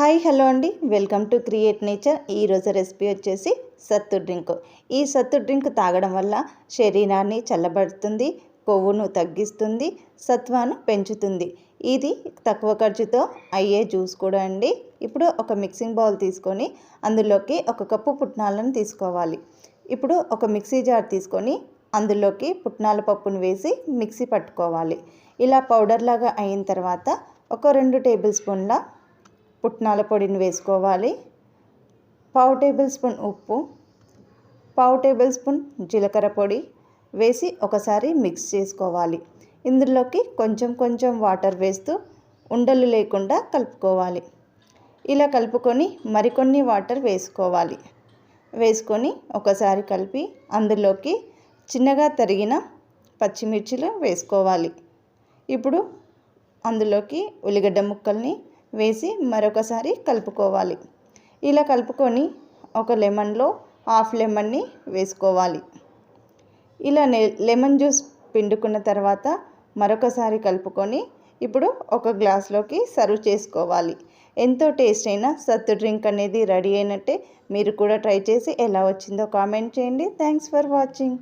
Hi hello అండి. Welcome to create nature. ఈరోజు recipe వచ్చేసి సత్తు డ్రింక్. ఈ సత్తు డ్రింక్ తాగడం వల్ల శరీరాన్ని చల్లబడుతుంది కొవ్వును తగ్గిస్తుంది సత్వాను పెంచుతుంది. ఇది తక్కువ ఖర్చుతో అయ్యే జ్యూస్ కూడా అండి. ఇప్పుడు ఒక మిక్సింగ్ బౌల్ తీసుకొని అందులోకి ఒక కప్పు పుట్నాలను తీసుకోవాలి. ఇప్పుడు ఒక మిక్సీ జార్ తీసుకొని అందులోకి పుట్నాల పప్పును వేసి మిక్సీ పట్టుకోవాలి. ఇలా పౌడర్ లాగా అయిన తర్వాత ఒక రెండు టేబుల్ స్పూన్ల పుట్నాల పొడిని వేసుకోవాలి. పావు టేబుల్ స్పూన్ ఉప్పు పావు టేబుల్ స్పూన్ జీలకర్ర పొడి వేసి ఒకసారి మిక్స్ చేసుకోవాలి. ఇందులోకి కొంచెం కొంచెం వాటర్ వేస్తూ ఉండలు లేకుండా కలుపుకోవాలి. ఇలా కలుపుకొని మరికొన్ని వాటర్ వేసుకోవాలి. వేసుకొని ఒకసారి కలిపి అందులోకి చిన్నగా తరిగిన పచ్చిమిర్చిలు వేసుకోవాలి. ఇప్పుడు అందులోకి ఉల్లిగడ్డ ముక్కల్ని వేసి మరొకసారి కలుపుకోవాలి. ఇలా కలుపుకొని ఒక లెమన్లో హాఫ్ లెమన్ని వేసుకోవాలి. ఇలా లెమన్ జ్యూస్ పిండుకున్న తర్వాత మరొకసారి కలుపుకొని ఇప్పుడు ఒక గ్లాస్లోకి సర్వ్ చేసుకోవాలి. ఎంతో టేస్ట్ అయిన సత్తు డ్రింక్ అనేది రెడీ అయినట్టే మీరు కూడా ట్రై చేసి ఎలా వచ్చిందో కామెంట్ చేయండి. Thanks for watching.